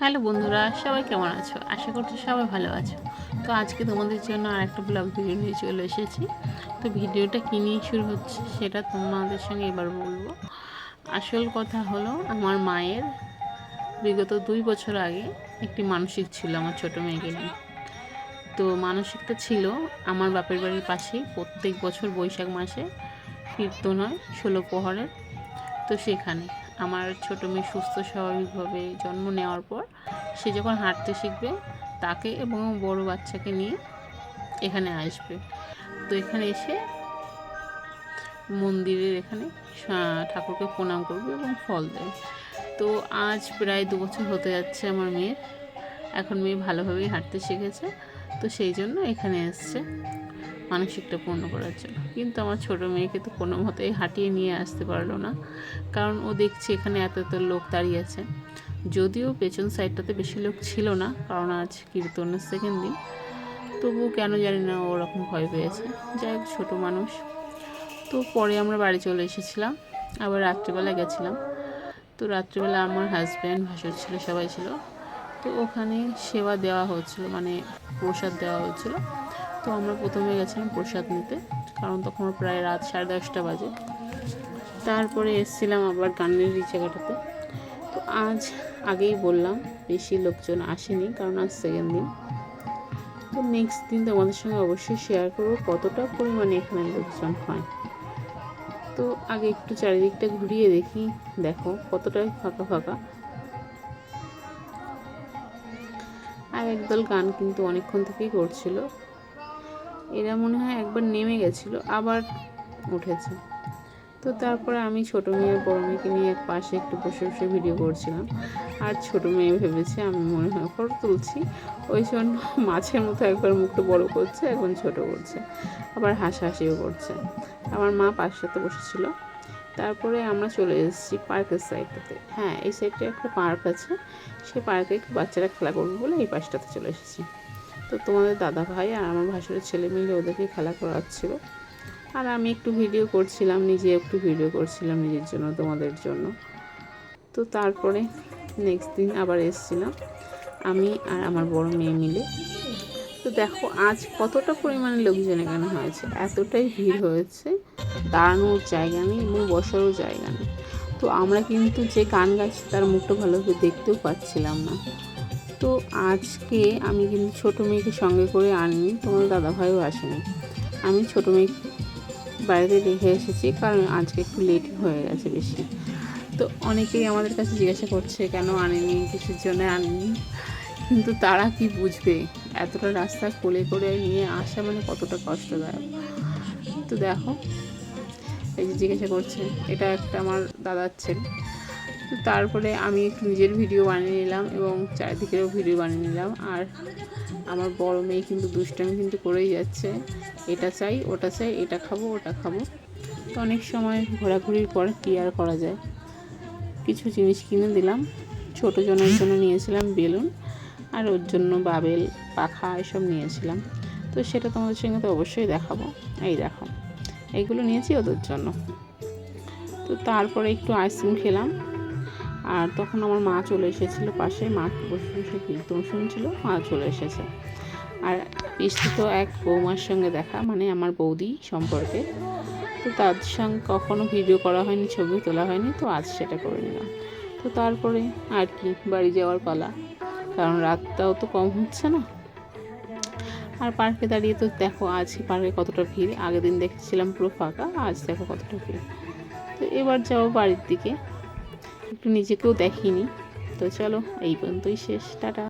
Hello বন্ধুরা, সবাই কেমন আছো? আশা করছি সবাই ভালো আছো। তো আজকে তোমাদের জন্য আর একটা ব্লগ ভিডিও নিয়ে চলে এসেছি। তো ভিডিওটা কী নিয়ে শুরু হচ্ছে সেটা তোমাদের সঙ্গে এবার বলব। আসল কথা হলো, আমার মায়ের বিগত দুই বছর আগে একটি মানসিক ছিল আমার ছোটো মেয়েকে নিয়ে। তো মানসিকটা ছিল, আমার বাপের বাড়ির পাশেই প্রত্যেক বছর বৈশাখ মাসে কীর্তন হয়, ষোলো প্রহরের। তো সেখানে আমার ছোটো মেয়ে সুস্থ স্বাভাবিকভাবে জন্ম নেওয়ার পর সে যখন হাঁটতে শিখবে, তাকে এবং বড় বাচ্চাকে নিয়ে এখানে আসবে। তো এখানে এসে মন্দিরের এখানে ঠাকুরকে প্রণাম করবে এবং ফল দেবে। তো আজ প্রায় দু বছর হতে যাচ্ছে আমার মেয়ের। এখন মেয়ে ভালোভাবেই হাঁটতে শিখেছে। তো সেই জন্য এখানে এসছে। মানসিকটা পূর্ণ করার জন্য। কিন্তু আমার ছোটো মেয়েকে তো কোনো মতেই হাঁটিয়ে নিয়ে আসতে পারল না। কারণ ও দেখছে এখানে এত এত লোক দাঁড়িয়ে আছে। যদিও পেছন সাইডটাতে বেশি লোক ছিল না, কারণ আজ কীর্তনের সেকেন্ড দিন। তবুও কেন জানি না ওরকম ভয় পেয়েছে। যাই হোক, ছোটো মানুষ। তো পরে আমরা বাড়ি চলে এসেছিলাম। আবার রাত্রিবেলা গেছিলাম। তো রাত্রিবেলা আমার হাজব্যান্ড ভাসুর ছিল, সবাই ছিল। তো ওখানে সেবা দেওয়া হচ্ছিল মানে প্রসাদ দেওয়া হচ্ছিল। তো আমরা প্রথমে গেছিলাম প্রসাদ নিতে, কারণ তখন প্রায় রাত সাড়ে দশটা বাজে। তারপরে এসেছিলাম আবার গানের জায়গাটাতে তো আজ আগেই বললাম, বেশি লোকজন আসেনি, কারণ আজ সেকেন্ড দিন। তো নেক্সট দিন তোমাদের সঙ্গে অবশ্যই শেয়ার করব কতটা পরিমাণে এখানে লোকজন হয়। তো আগে একটু চারিদিকটা ঘুরিয়ে দেখি, দেখো কতটাই ফাঁকা ফাঁকা। আর একদল গান কিন্তু অনেকক্ষণ থেকেই করছিল। এরা মনে হয় একবার নেমে গেছিল, আবার উঠেছে। তো তারপরে আমি ছোটো মেয়ে, বড় মেয়েকে নিয়ে এক পাশে একটু বসে বসে ভিডিও করছিলাম। আর ছোটো মেয়ে ভেবেছে আমি মনে হয় ফটো তুলছি। ওই জন্য মাছের মতো একবার মুখটা বড় করছে একবার ছোট করছে। আবার হাসাহাসিও করছে। আমার মা পাশটাতে বসেছিল। তারপরে আমরা চলে এসেছি পার্কের সাইডটাতে হ্যাঁ এই সাইডটা একটা পার্ক আছে। সেই পার্কে একটু বাচ্চারা খেলা করবে বলে এই পাশটাতে চলে এসেছি। তো তোমাদের দাদা ভাই আর আমার ভাসুরের ছেলে মিলে ওদেরকে খেলা করাচ্ছিল। আর আমি একটু ভিডিও করছিলাম, নিজে একটু ভিডিও করছিলাম নিজের জন্য, তোমাদের জন্য। তো তারপরে নেক্সট দিন আবার এসেছিলাম, আমি আর আমার বড় মেয়ে মিলে। তো দেখো আজ কতটা পরিমাণে লোকজন এখানে হয়েছে, এতটাই ভিড় হয়েছে, দাঁড়ানোর জায়গা নেই এবং বসারও জায়গা নেই। তো আমরা কিন্তু যে গান গাইছি তার মুখটা ভালোভাবে দেখতেও পাচ্ছিলাম না। তো আজকে আমি কিন্তু ছোটো মেয়েকে সঙ্গে করে আনিনি, তোমার দাদাভাইও আসেনি। আমি ছোটো মেয়ে বাড়িতে রেখে এসেছি, কারণ আজকে একটু লেট হয়ে গেছে বেশি। তো অনেকেই আমাদের কাছে জিজ্ঞাসা করছে, কেন আনেনি? কিসের জন্য আনেনি? কিন্তু তারা কি বুঝবে? এতটা রাস্তা কোলে করে নিয়ে আসা মানে কতটা কষ্টদায়ক। তো দেখো, এই যে জিজ্ঞাসা করছে, এটা একটা আমার দাদার ছেলে। তো তারপরে আমি একটু নিজের ভিডিও বানিয়ে নিলাম এবং চারিদিকেরও ভিডিও বানিয়ে নিলাম। আর আমার বড় মেয়ে কিন্তু দুষ্টামি কিন্তু করেই যাচ্ছে। এটা চাই, ওটা চাই, এটা খাব, ওটা খাব। তো অনেক সময় ঘোরাঘুরির পর কী আর করা যায়? কিছু জিনিস কিনে দিলাম। ছোটো জনের জন্য নিয়েছিলাম বেলুন আর ওর জন্য বাবেল, পাখা এসব নিয়েছিলাম। তো সেটা তোমাদের সঙ্গে তো অবশ্যই দেখাবো। এই দেখো এইগুলো নিয়েছি ওদের জন্য। তো তারপরে একটু আইসক্রিম খেলাম। আর তখন আমার মা চলে এসেছিল পাশে, মা বসে বসে কীর্তন শুনছিল, মা চলে এসেছে। আর পিসি তো এক বৌমার সঙ্গে দেখা মানে আমার বৌদি সম্পর্কে। তো তার সঙ্গে কখনো ভিডিও করা হয়নি, ছবি তোলা হয়নি, তো আজ সেটা করে নিলাম। তো তারপরে আর কি, বাড়ি যাওয়ার পালা। কারণ রাতটাও তো কম হচ্ছে না। আর পার্কে দাঁড়িয়ে তো দেখো, আজ পার্কে কতটা ভিড়। আগের দিন দেখেছিলাম পুরো ফাঁকা, আজ দেখো কতটা ভিড়। তো এবার যাব বাড়ির দিকে। একটু নিজেকেও দেখিনি। তো চলো এই পর্যন্তই শেষ টাটা।